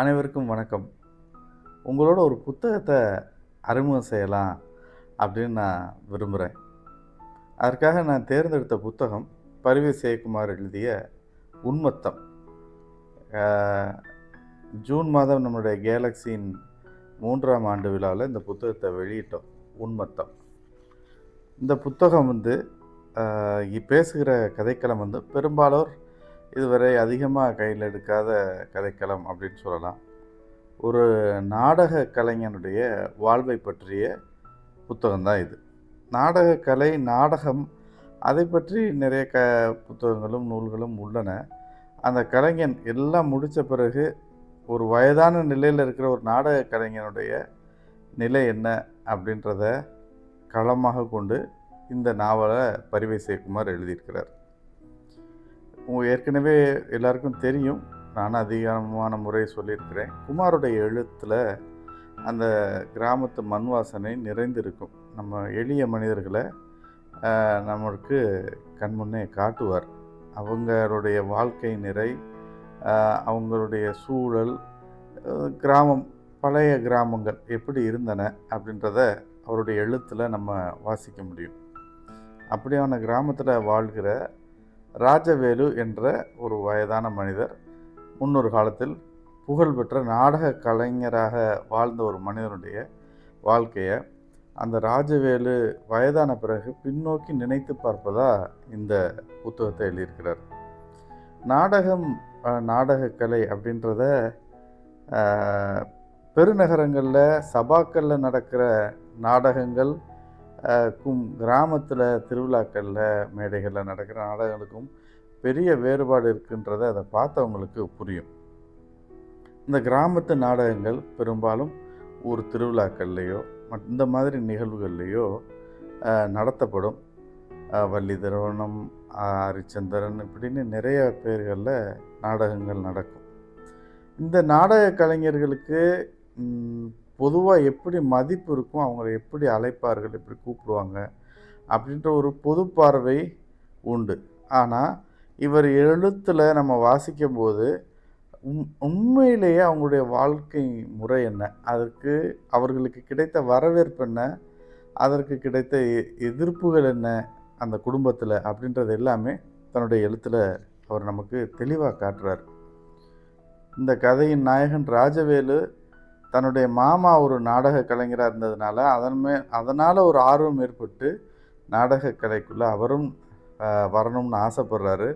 அனைவருக்கும் வணக்கம். உங்களோட ஒரு புத்தகத்தை அறிமுகம் செய்யலாம் அப்படின்னு நான் விரும்புகிறேன் அதற்காக நான் தேர்ந்தெடுத்த புத்தகம் பரிவே ஜெயக்குமார் எழுதிய உன்மத்தம். ஜூன் மாதம் நம்மளுடைய கேலக்ஸியின் மூன்றாம் ஆண்டு விழாவில் இந்த புத்தகத்தை வெளியிட்டோம் உன்மத்தம். இந்த புத்தகம் வந்து பேசுகிற கதைக்களம் வந்து பெரும்பாலோர் இதுவரை அதிகமாக கையில் எடுக்காத கதைக்களம் அப்படின்னு சொல்லலாம். ஒரு நாடக கலைஞனுடைய வாழ்வை பற்றிய புத்தகம்தான் இது. நாடக கலை நாடகம் அதை பற்றி நிறைய க புத்தகங்களும் நூல்களும் உள்ளன. அந்த கலைஞன் எல்லாம் முடித்த பிறகு ஒரு வயதான நிலையில் இருக்கிற ஒரு நாடக கலைஞனுடைய நிலை என்ன அப்படின்றத களமாக கொண்டு இந்த நாவலை பரிவை ஜெயக்குமார் எழுதியிருக்கிறார். ஏற்கனவே எல்லாருக்கும் தெரியும். நான் அதிகமான முறை சொல்லியிருக்கிறேன். குமாருடைய எழுத்தில் அந்த கிராமத்து மண் வாசனை நிறைந்திருக்கும். நம்ம எளிய மனிதர்களை நம்மளுக்கு கண்முன்னே காட்டுவார். அவங்களுடைய வாழ்க்கை நிறை அவங்களுடைய சூழல் கிராமம் பழைய கிராமங்கள் எப்படி இருந்தன அப்படின்றத அவருடைய எழுத்தில் நம்ம வாசிக்க முடியும். அப்படியான கிராமத்தில் வாழ்கிற ராஜவேலு என்ற ஒரு வயதான மனிதர் முன்னொரு காலத்தில் புகழ்பெற்ற நாடக கலைஞராக வாழ்ந்த ஒரு மனிதனுடைய வாழ்க்கையை அந்த ராஜவேலு வயதான பிறகு பின்னோக்கி நினைத்து பார்ப்பதா இந்த புத்தகத்தை எழுதியிருக்கிறார். நாடகம் நாடகக்கலை அப்படின்றத பெருநகரங்களில் சபாக்களில் நடக்கிற நாடகங்கள் கும் கிராமத்தில் திருவிழாக்களில் மேடைகளில் நடக்கிற நாடகங்களுக்கும் பெரிய வேறுபாடு இருக்குன்றதை அதை பார்த்தவங்களுக்கு புரியும். இந்த கிராமத்து நாடகங்கள் பெரும்பாலும் ஒரு திருவிழாக்கள்லேயோ இந்த மாதிரி நிகழ்வுகள்லேயோ நடத்தப்படும். வள்ளி திருவணம் ஹரிச்சந்திரன் இப்படின்னு நிறைய பேர்களில் நாடகங்கள் நடக்கும். இந்த நாடக கலைஞர்களுக்கு பொதுவாக எப்படி மதிப்பு இருக்கும் அவங்கள எப்படி அழைப்பார்கள் எப்படி கூப்பிடுவாங்க அப்படின்ற ஒரு பொது பார்வை உண்டு. ஆனால் இவர் எழுத்தில் நம்ம வாசிக்கும்போது உம் உண்மையிலேயே அவங்களுடைய வாழ்க்கை முறை என்ன? அதற்கு அவர்களுக்கு கிடைத்த வரவேற்பு என்ன? அதற்கு கிடைத்த எ- எதிர்ப்புகள் என்ன? அந்த குடும்பத்தில் அப்படின்றது எல்லாமே தன்னுடைய எழுத்தில் அவர் நமக்கு தெளிவாக காட்டுறார். இந்த கதையின் நாயகன் ராஜவேலு தன்னுடைய மாமா ஒரு நாடக கலைஞராக இருந்ததுனால அதன் மே அதனால் ஒரு ஆர்வம் ஏற்பட்டு நாடக கலைக்குள்ளே அவரும் வரணும்னு ஆசைப்படுறாரு.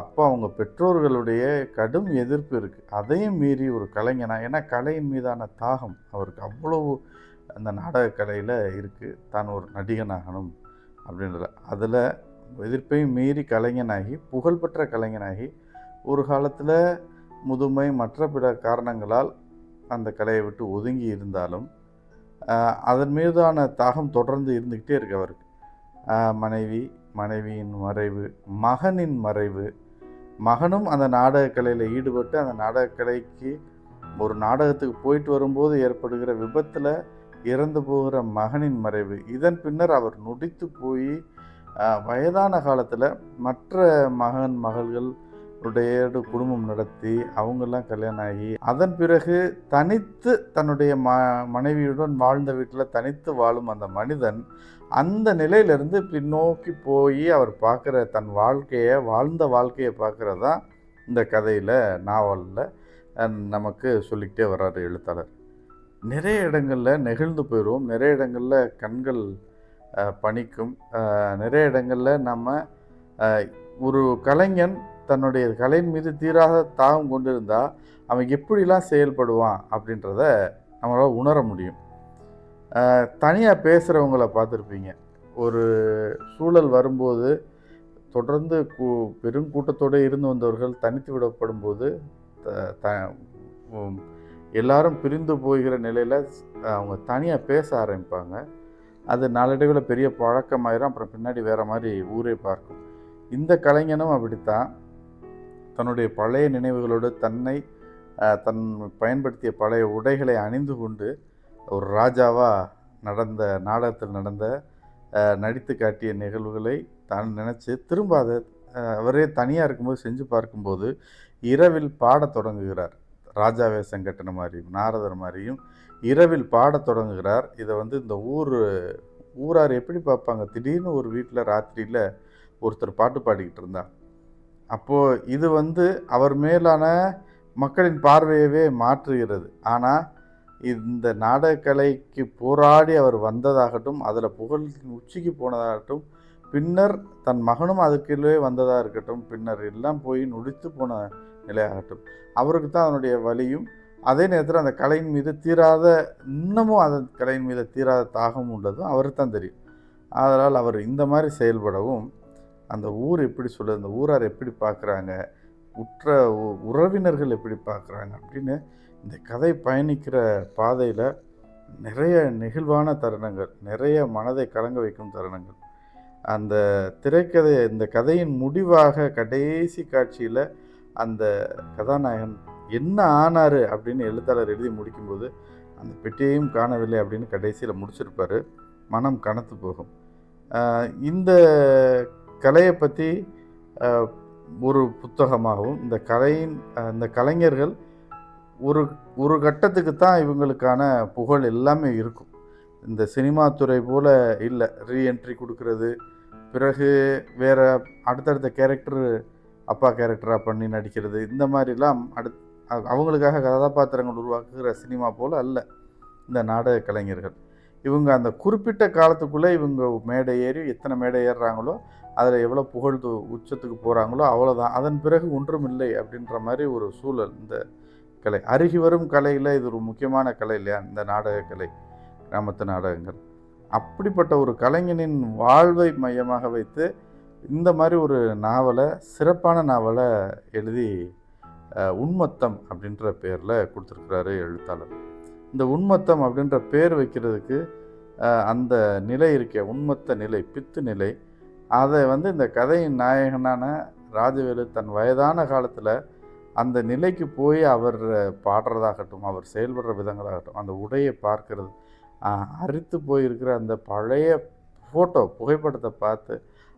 அப்போ அவங்க பெற்றோர்களுடைய கடும் எதிர்ப்பு இருக்குது அதையும் மீறி ஒரு கலைஞனா ஏன்னா கலையின் மீதான தாகம் அவருக்கு அவ்வளவு அந்த நாடக கலையில் இருக்குது தான் ஒரு நடிகனாகணும் அப்படின்றத. அதில் எதிர்ப்பையும் மீறி கலைஞனாகி புகழ்பெற்ற கலைஞனாகி ஒரு காலத்தில் முதுமை மற்ற பிற காரணங்களால் அந்த கலையை விட்டு ஒதுங்கி இருந்தாலும் அதன் மீதான தாகம் தொடர்ந்து இருந்துக்கிட்டே இருக்கு அவருக்கு. மனைவி மனைவியின் மறைவு மகனின் மறைவு மகனும் அந்த நாடக கலையில் ஈடுபட்டு அந்த நாடகக்கலைக்கு ஒரு நாடகத்துக்கு போயிட்டு வரும்போது ஏற்படுகிற விபத்தில் இறந்து போகிற மகனின் மறைவு இதன் பின்னர் அவர் நொடித்து போய் வயதான காலத்தில் மற்ற மகன் மகள்கள் உடைய குடும்பம் நடத்தி அவங்கெல்லாம் கல்யாணம் ஆகி அதன் பிறகு தனித்து தன்னுடைய ம மனைவியுடன் வாழ்ந்த வீட்டில் தனித்து வாழும் அந்த மனிதன் அந்த நிலையிலிருந்து பின்னோக்கி போய் அவர் பார்க்குற தன் வாழ்க்கையை வாழ்ந்த வாழ்க்கையை பார்க்குறதா இந்த கதையில் நாவலில் நமக்கு சொல்லிக்கிட்டே வர்றாரு எழுத்தாளர். நிறைய இடங்களில் நெகிழ்ந்து போயிடுவோம் நிறைய இடங்களில் கண்கள் பணிக்கும் நிறைய இடங்களில் நம்ம ஒரு கலைஞன் தன்னுடைய கலையின் மீது தீராத தாகம் கொண்டிருந்தால் அவன் எப்படிலாம் செயல்படுவான் அப்படின்றத நம்மளால் உணர முடியும். தனியாக பேசுகிறவங்கள பார்த்துருப்பீங்க. ஒரு சூழல் வரும்போது தொடர்ந்து கூ பெருங்கூட்டத்தோடு இருந்து வந்தவர்கள் தனித்து விடப்படும் போது த- த- எல்லாரும் பிரிந்து போகிற நிலையில் அவங்க தனியாக பேச ஆரம்பிப்பாங்க. அது நாளடைவில் பெரிய பழக்கமாயிரும். அப்புறம் பின்னாடி வேறு மாதிரி ஊரே பார்க்கும். இந்த கலைஞனும் அப்படித்தான். தன்னுடைய பழைய நினைவுகளோடு தன்னை தன் பயன்படுத்திய பழைய உடைகளை அணிந்து கொண்டு ஒரு ராஜாவாக நடந்த நாடகத்தில் நடந்த நடித்து காட்டிய நிகழ்வுகளை தான் நினச்சி திரும்ப அதை அவரே தனியாக இருக்கும்போது செஞ்சு பார்க்கும்போது இரவில் பாடத் தொடங்குகிறார். ராஜா வேஷம் கட்டின மாதிரியும் நாரதர் மாதிரியும் இரவில் பாடத் தொடங்குகிறார். இதை வந்து இந்த ஊர் ஊரார் எப்படி பார்ப்பாங்க? திடீர்னு ஒரு வீட்டில் ராத்திரியில் ஒருத்தர் பாட்டு பாடிக்கிட்டு இருந்தார். அப்போது இது வந்து அவர் மேலான மக்களின் பார்வையவே மாற்றுகிறது. ஆனால் இந்த நாடகக்கலைக்கு போராடி அவர் வந்ததாகட்டும் அதில் புகழ் உச்சிக்கு போனதாகட்டும் பின்னர் தன் மகனும் அதுக்குள்ளே வந்ததாக இருக்கட்டும் பின்னர் எல்லாம் போய் நொடித்து போன நிலையாகட்டும். அவருக்கு தான் அதனுடைய வழியும் அதே நேரத்தில் அந்த கலையின் மீது தீராத இன்னமும் அந்த கலையின் மீது தீராத தாகம் உள்ளதும் அவருக்கு தான் தெரியும். அதனால் அவர் இந்த மாதிரி செயல்படவும் அந்த ஊர் எப்படி சொல்லுது அந்த ஊரார் எப்படி பார்க்குறாங்க உற்ற உ- உறவினர்கள் எப்படி பார்க்குறாங்க அப்படின்னு இந்த கதை பயணிக்கிற பாதையில் நிறைய நெகிழ்வான தருணங்கள் நிறைய மனதை கலங்க வைக்கும் தருணங்கள். அந்த திரைக்கதை இந்த கதையின் முடிவாக கடைசி காட்சியில் அந்த கதாநாயகன் என்ன ஆனார் அப்படின்னு எழுத்தாளர் எழுதி முடிக்கும்போது அந்த பெட்டியையும் காணவில்லை அப்படின்னு கடைசியில் முடிச்சிருப்பார். மனம் கனத்து போகும். இந்த கலையை பற்றி ஒரு புத்தகமாகவும் இந்த கலையின் இந்த கலைஞர்கள் ஒரு ஒரு கட்டத்துக்கு தான் இவங்களுக்கான புகழ் எல்லாமே இருக்கும். இந்த சினிமா துறை போல் இல்லை. ரீஎன்ட்ரி கொடுக்கறது பிறகு வேற அடுத்தடுத்த கேரக்டர் அப்பா கேரக்டராக பண்ணி நடிக்கிறது இந்த மாதிரிலாம் அடுத் அவங்களுக்காக கதாபாத்திரங்கள் உருவாக்குகிற சினிமா போல் அல்ல இந்த நாடக கலைஞர்கள். இவங்க அந்த குறிப்பிட்ட காலத்துக்குள்ளே இவங்க மேடை ஏறி எத்தனை மேடை ஏறுறாங்களோ அதில் எவ்வளோ புகழ் உச்சத்துக்கு போகிறாங்களோ அவ்வளோதான். அதன் பிறகு ஒன்றும் இல்லை அப்படின்ற மாதிரி ஒரு சூழல் இந்த கலை. அருகி வரும் கலையில் இது ஒரு முக்கியமான கலை இல்லையா? இந்த நாடக கலை கிராமத்து நாடகங்கள். அப்படிப்பட்ட ஒரு கலைஞனின் வாழ்வை மையமாக வைத்து இந்த மாதிரி ஒரு நாவலை சிறப்பான நாவலை எழுதி உண்மத்தம் உன்மத்தம் அப்படின்ற பேரில் கொடுத்துருக்கிறாரு எழுத்தாளர். இந்த உன்மத்தம் அப்படின்ற பேர் வைக்கிறதுக்கு அந்த நிலை இருக்கே உன்மத்த நிலை பித்து நிலை. அதை வந்து இந்த கதையின் நாயகனான ராஜவேலு தன் வயதான காலத்தில் அந்த நிலைக்கு போய் அவர் பாடுறதாகட்டும் அவர் செயல்படுற விதங்களாகட்டும் அந்த உடையை பார்க்கறது அரித்து போயிருக்கிற அந்த பழைய ஃபோட்டோ புகைப்படத்தை பார்த்து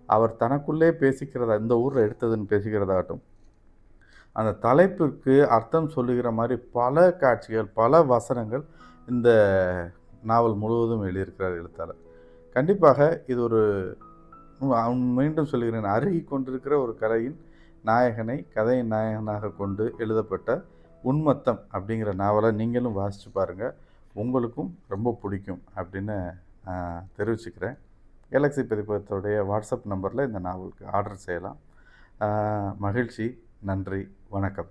அவர் தனக்குள்ளே பேசிக்கிறதா இந்த ஊரில் எடுத்ததுன்னு பேசிக்கிறதாகட்டும் அந்த தலைப்பிற்கு அர்த்தம் சொல்லுகிற மாதிரி பல காட்சிகள் பல வசனங்கள் இந்த நாவல் முழுவதும் எழுதியிருக்கிறார் எழுத்தாளர். கண்டிப்பாக இது ஒரு மீண்டும் சொல்கிறேன் அருகி கொண்டிருக்கிற ஒரு கதையின் நாயகனை கதையின் நாயகனாக கொண்டு எழுதப்பட்ட உன்மத்தம் அப்படிங்கிற நாவலை நீங்களும் வாசித்து பாருங்கள் உங்களுக்கும் ரொம்ப பிடிக்கும் அப்படின்னு தெரிவிச்சுக்கிறேன். கேலக்ஸி பதிப்பகத்துடைய வாட்ஸ்அப் நம்பரில் இந்த நாவலுக்கு ஆர்டர் செய்யலாம். மகிழ்ச்சி நன்றி. வணக்கம்.